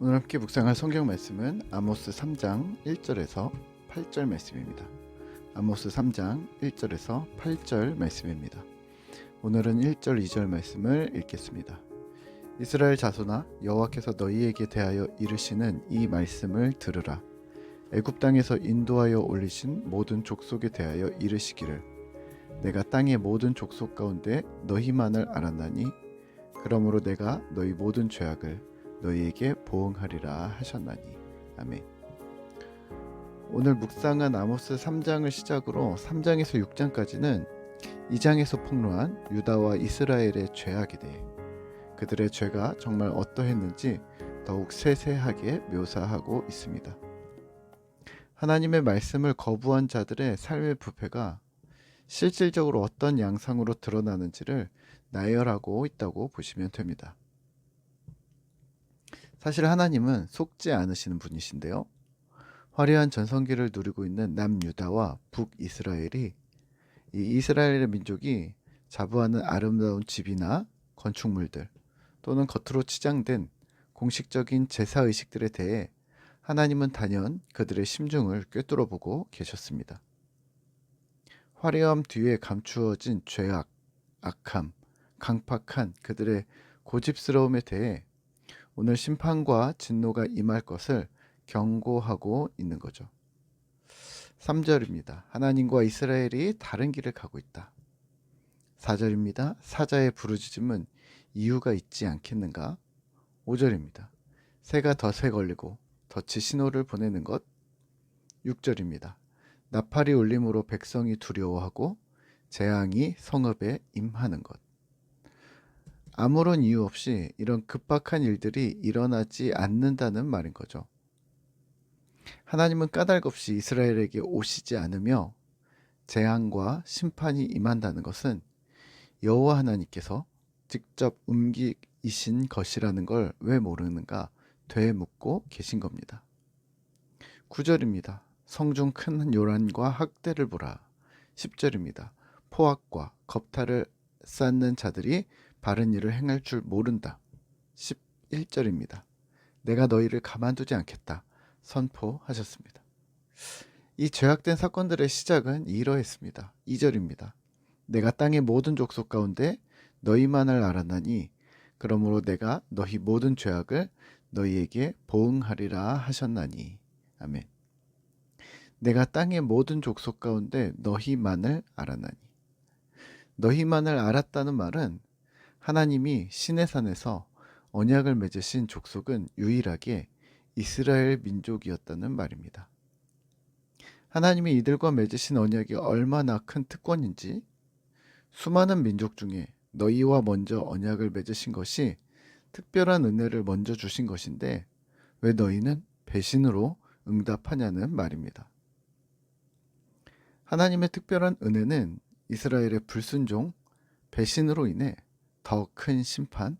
오늘 함께 묵상할 성경 말씀은 아모스 3장 1절에서 8절 말씀입니다. 아모스 3장 1절에서 8절 말씀입니다. 오늘은 1절 2절 말씀을 읽겠습니다. 이스라엘 자손아 여호와께서 너희에게 대하여 이르시는 이 말씀을 들으라. 애굽 땅에서 인도하여 올리신 모든 족속에 대하여 이르시기를 내가 땅의 모든 족속 가운데 너희만을 알았나니 그러므로 내가 너희 모든 죄악을 너희에게 보응하리라 하셨나니 아멘. 오늘 묵상한 아모스 3장을 시작으로 3장에서 6장까지는 2장에서 폭로한 유다와 이스라엘의 죄악에 대해 그들의 죄가 정말 어떠했는지 더욱 세세하게 묘사하고 있습니다. 하나님의 말씀을 거부한 자들의 삶의 부패가 실질적으로 어떤 양상으로 드러나는지를 나열하고 있다고 보시면 됩니다. 사실 하나님은 속지 않으시는 분이신데요. 화려한 전성기를 누리고 있는 남유다와 북이스라엘이 이 이스라엘의 민족이 자부하는 아름다운 집이나 건축물들 또는 겉으로 치장된 공식적인 제사 의식들에 대해 하나님은 단연 그들의 심중을 꿰뚫어 보고 계셨습니다. 화려함 뒤에 감추어진 죄악, 악함, 강팍한 그들의 고집스러움에 대해 오늘 심판과 진노가 임할 것을 경고하고 있는 거죠. 3절입니다. 하나님과 이스라엘이 다른 길을 가고 있다. 4절입니다. 사자의 부르짖음은 이유가 있지 않겠는가? 5절입니다. 새가 덫에 걸리고 덫이 신호를 보내는 것. 6절입니다. 나팔이 울림으로 백성이 두려워하고 재앙이 성읍에 임하는 것. 아무런 이유 없이 이런 급박한 일들이 일어나지 않는다는 말인 거죠. 하나님은 까닭없이 이스라엘에게 오시지 않으며 재앙과 심판이 임한다는 것은 여호와 하나님께서 직접 움직이신 것이라는 걸 왜 모르는가 되묻고 계신 겁니다. 9절입니다. 성중 큰 요란과 학대를 보라. 10절입니다. 포악과 겁탈을 쌓는 자들이 바른 일을 행할 줄 모른다. 11절입니다. 내가 너희를 가만두지 않겠다. 선포하셨습니다. 이 죄악된 사건들의 시작은 이러했습니다. 2절입니다. 내가 땅의 모든 족속 가운데 너희만을 알았나니 그러므로 내가 너희 모든 죄악을 너희에게 보응하리라 하셨나니 아멘. 내가 땅의 모든 족속 가운데 너희만을 알았나니 너희만을 알았다는 말은 하나님이 시내산에서 언약을 맺으신 족속은 유일하게 이스라엘 민족이었다는 말입니다. 하나님이 이들과 맺으신 언약이 얼마나 큰 특권인지 수많은 민족 중에 너희와 먼저 언약을 맺으신 것이 특별한 은혜를 먼저 주신 것인데 왜 너희는 배신으로 응답하냐는 말입니다. 하나님의 특별한 은혜는 이스라엘의 불순종, 배신으로 인해 더 큰 심판,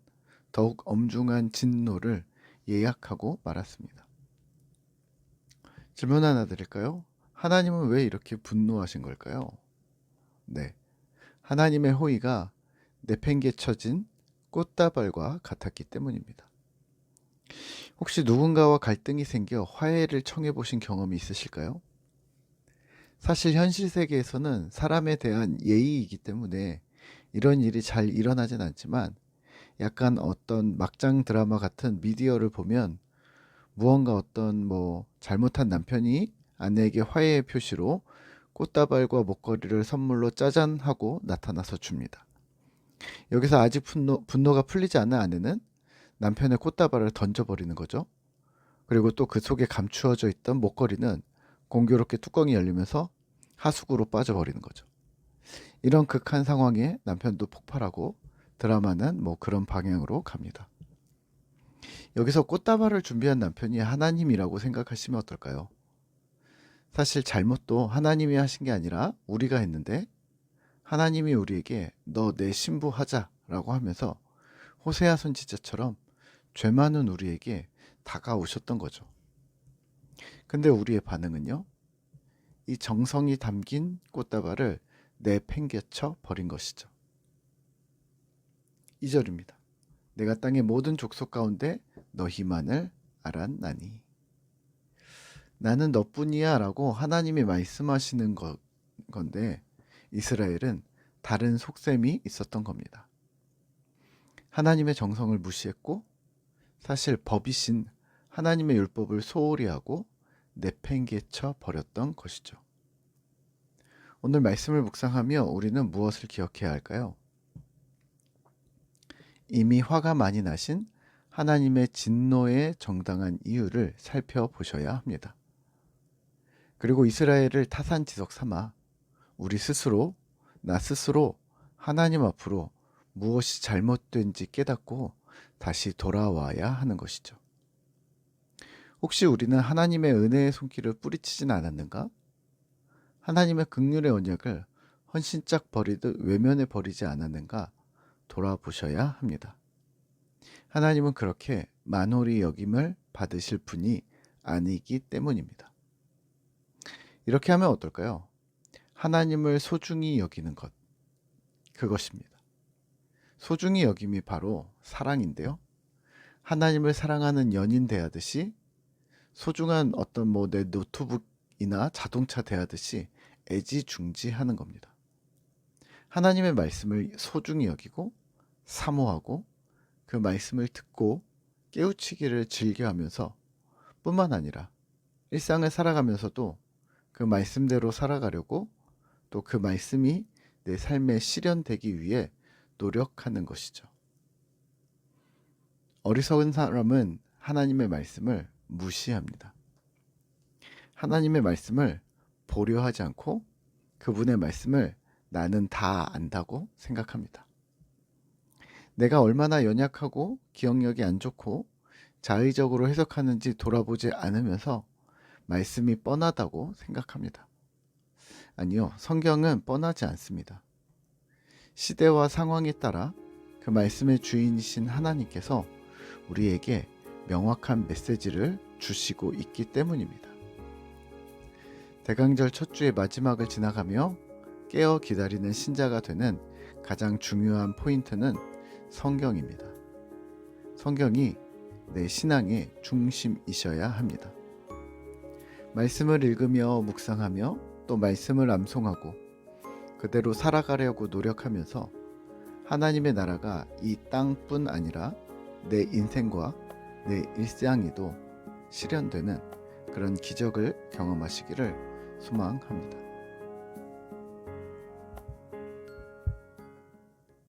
더욱 엄중한 진노를 예약하고 말았습니다. 질문 하나 드릴까요? 하나님은 왜 이렇게 분노하신 걸까요? 네. 하나님의 호의가 내팽개쳐진 꽃다발과 같았기 때문입니다. 혹시 누군가와 갈등이 생겨 화해를 청해 보신 경험이 있으실까요? 사실 현실 세계에서는 사람에 대한 예의이기 때문에 이런 일이 잘 일어나진 않지만 약간 어떤 막장 드라마 같은 미디어를 보면 무언가 어떤 뭐 잘못한 남편이 아내에게 화해의 표시로 꽃다발과 목걸이를 선물로 짜잔 하고 나타나서 줍니다. 여기서 아직 분노, 분노가 풀리지 않은 아내는 남편의 꽃다발을 던져버리는 거죠. 그리고 또 그 속에 감추어져 있던 목걸이는 공교롭게 뚜껑이 열리면서 하수구로 빠져버리는 거죠. 이런 극한 상황에 남편도 폭발하고 드라마는 뭐 그런 방향으로 갑니다. 여기서 꽃다발을 준비한 남편이 하나님이라고 생각하시면 어떨까요? 사실 잘못도 하나님이 하신 게 아니라 우리가 했는데 하나님이 우리에게 너 내 신부 하자라고 하면서 호세아 선지자처럼 죄 많은 우리에게 다가오셨던 거죠. 근데 우리의 반응은요? 이 정성이 담긴 꽃다발을 내팽개쳐 버린 것이죠. 2절입니다. 내가 땅의 모든 족속 가운데 너희만을 알았나니. 나는 너뿐이야 라고 하나님이 말씀하시는 거, 건데 이스라엘은 다른 속셈이 있었던 겁니다. 하나님의 정성을 무시했고 사실 법이신 하나님의 율법을 소홀히 하고 내팽개쳐 버렸던 것이죠. 오늘 말씀을 묵상하며 우리는 무엇을 기억해야 할까요? 이미 화가 많이 나신 하나님의 진노의 정당한 이유를 살펴보셔야 합니다. 그리고 이스라엘을 타산지석 삼아 우리 스스로, 나 스스로 하나님 앞으로 무엇이 잘못된지 깨닫고 다시 돌아와야 하는 것이죠. 혹시 우리는 하나님의 은혜의 손길을 뿌리치진 않았는가? 하나님의 극률의 언약을 헌신짝 버리듯 외면해 버리지 않았는가 돌아보셔야 합니다. 하나님은 그렇게 만홀히 여김을 받으실 분이 아니기 때문입니다. 이렇게 하면 어떨까요? 하나님을 소중히 여기는 것. 그것입니다. 소중히 여김이 바로 사랑인데요. 하나님을 사랑하는 연인 대하듯이 소중한 어떤 뭐 내 노트북이나 자동차 대하듯이 애지중지하는 겁니다. 하나님의 말씀을 소중히 여기고 사모하고 그 말씀을 듣고 깨우치기를 즐겨하면서 뿐만 아니라 일상을 살아가면서도 그 말씀대로 살아가려고 또 그 말씀이 내 삶에 실현되기 위해 노력하는 것이죠. 어리석은 사람은 하나님의 말씀을 무시합니다. 하나님의 말씀을 보려 하지 않고 그분의 말씀을 나는 다 안다고 생각합니다. 내가 얼마나 연약하고 기억력이 안 좋고 자의적으로 해석하는지 돌아보지 않으면서 말씀이 뻔하다고 생각합니다. 아니요, 성경은 뻔하지 않습니다. 시대와 상황에 따라 그 말씀의 주인이신 하나님께서 우리에게 명확한 메시지를 주시고 있기 때문입니다. 대강절 첫 주의 마지막을 지나가며 깨어 기다리는 신자가 되는 가장 중요한 포인트는 성경입니다. 성경이 내 신앙의 중심이셔야 합니다. 말씀을 읽으며 묵상하며 또 말씀을 암송하고 그대로 살아가려고 노력하면서 하나님의 나라가 이 땅뿐 아니라 내 인생과 내 일상에도 실현되는 그런 기적을 경험하시기를 소망합니다.